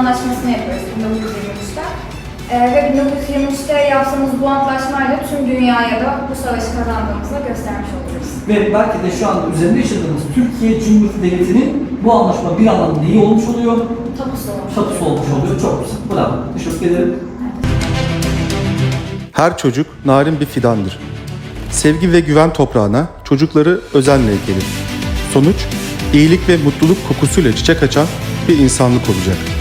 anlaşmasını yapıyoruz 1923'te. Ee, ve 1923'te yaptığımız bu antlaşmayla tüm dünyaya da bu savaşı kazandığımızı göstermiş oluruz. Ve belki de şu anda üzerinde yaşadığımız Türkiye Cumhuriyeti Devleti'nin bu anlaşma bir anlamda neyi olmuş oluyor? Tapusu olmuş. Tapusu olmuş oluyor. Çok güzel. Bravo. Teşekkür ederim. Her çocuk narin bir fidandır. Sevgi ve güven toprağına çocukları özenle ekelim. Sonuç, iyilik ve mutluluk kokusuyla çiçek açan bir insanlık olacak.''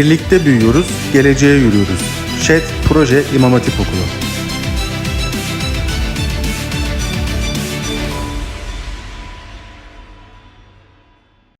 Birlikte büyüyoruz, geleceğe yürüyoruz. ŞED Proje İmam Hatip Okulu.